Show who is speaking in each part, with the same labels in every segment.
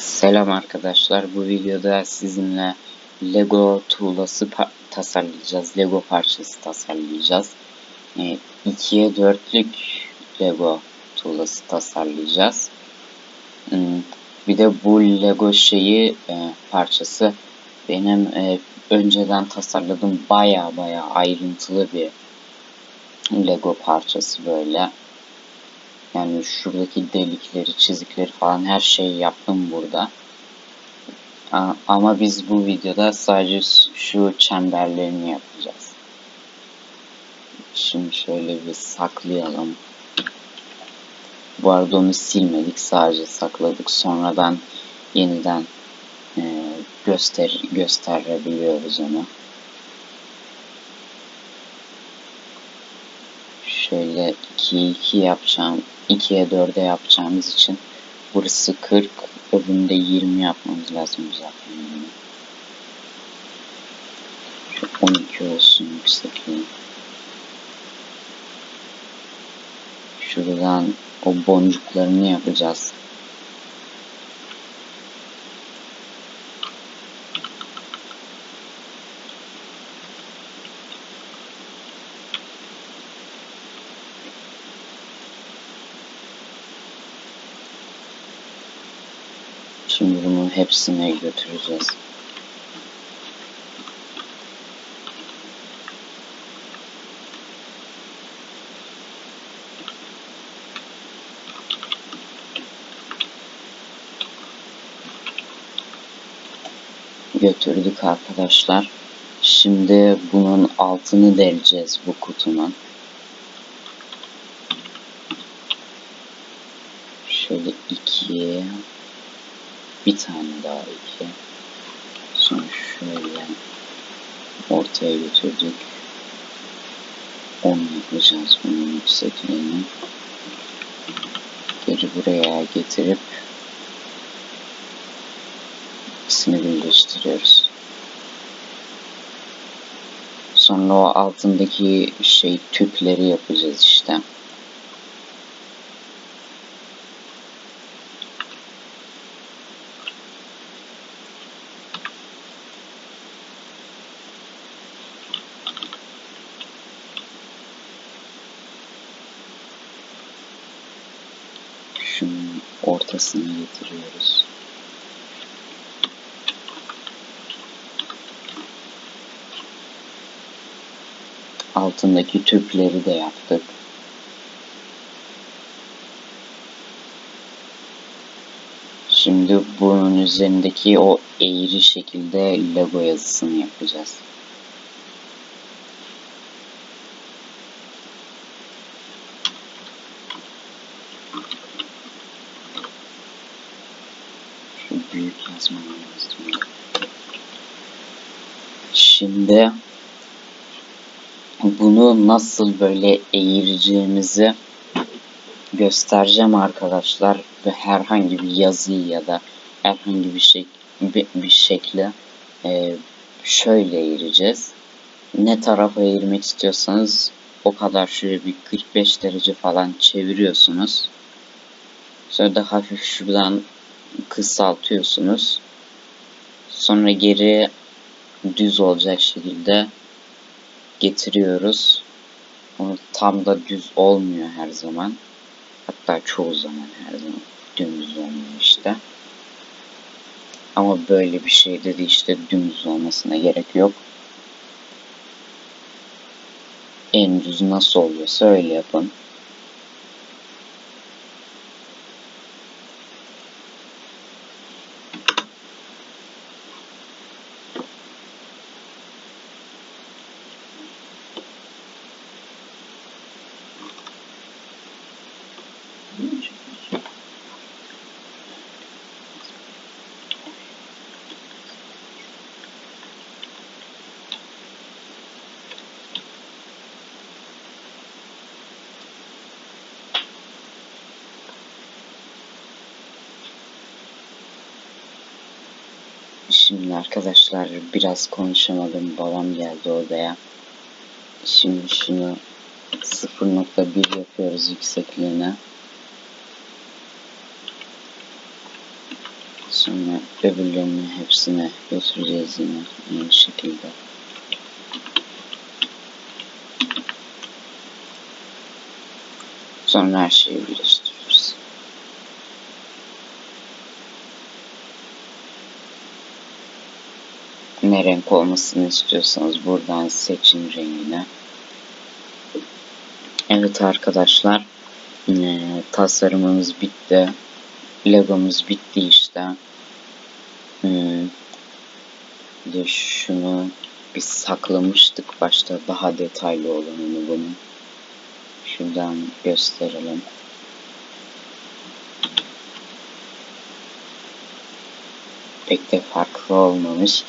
Speaker 1: Selam arkadaşlar. Bu videoda sizinle Lego tuğlası tasarlayacağız. Lego parçası tasarlayacağız. E, 2'ye 4'lük Lego tuğlası tasarlayacağız. Hmm, bir de bu Lego şeyi e, parçası benim e, önceden tasarladığım baya baya ayrıntılı bir Lego parçası böyle. Yani şuradaki delikleri, çizikleri falan her şeyi yaptım burada. Ama biz bu videoda sadece şu çemberlerini yapacağız. Şimdi şöyle bir saklayalım. Bu arada onu silmedik. Sadece sakladık. Sonradan yeniden e, göster gösterebiliyoruz onu. Şöyle 2'ye 2 yapacağım. 2'ye 4'e yapacağımız için burası 40 öbüründe 20 yapmamız lazım zaten. Şu 12 olsun yüksekliği. Şuradan o boncuklarını yapacağız. Şimdi bunun hepsine götüreceğiz. Götürdük arkadaşlar. Şimdi bunun altını deleceğiz bu kutunun. Şöyle ikiye bir tane daha iki. Sonra şöyle ortaya götürdük. 10 yapacağız bunun yüksekliğini. Geri buraya getirip ikisini birleştiriyoruz. Sonra o altındaki şey tüpleri yapacağız işte. Ortasına getiriyoruz. Altındaki tüpleri de yaptık. Şimdi bunun üzerindeki o eğri şekilde logo yazısını yapacağız. Büyük yazmam lazım. Şimdi bunu nasıl böyle eğireceğimizi göstereceğim arkadaşlar ve herhangi bir yazıyı ya da herhangi bir şey bir, bir şekli e, şöyle eğireceğiz. Ne tarafa eğirmek istiyorsanız o kadar şöyle bir 45 derece falan çeviriyorsunuz. Sonra da hafif şuradan kısaltıyorsunuz. Sonra geri düz olacak şekilde getiriyoruz. Onu tam da düz olmuyor her zaman. Hatta çoğu zaman her zaman dümdüz olmuyor işte. Ama böyle bir şeyde de işte dümdüz olmasına gerek yok. En düz nasıl oluyorsa öyle yapın. Şimdi arkadaşlar biraz konuşamadım. Babam geldi odaya. Şimdi şunu 0.1 yapıyoruz yüksekliğine. Sonra öbürlerini hepsine götüreceğiz yine aynı şekilde. Sonra her şeyi birleştiriyoruz. Ne renk olmasını istiyorsanız buradan seçin rengini. Evet arkadaşlar tasarımımız bitti. Legomuz bitti işte. Hmm. Bir şunu biz saklamıştık başta daha detaylı olanını bunun. Şuradan gösterelim. Pek de farklı olmamış.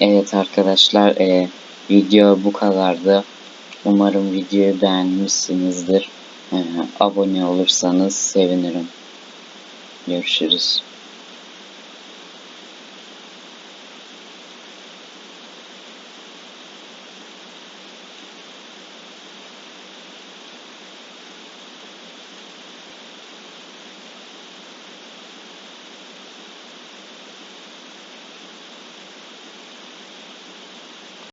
Speaker 1: Evet arkadaşlar e, video bu kadardı. Umarım videoyu beğenmişsinizdir. E, abone olursanız sevinirim. Görüşürüz.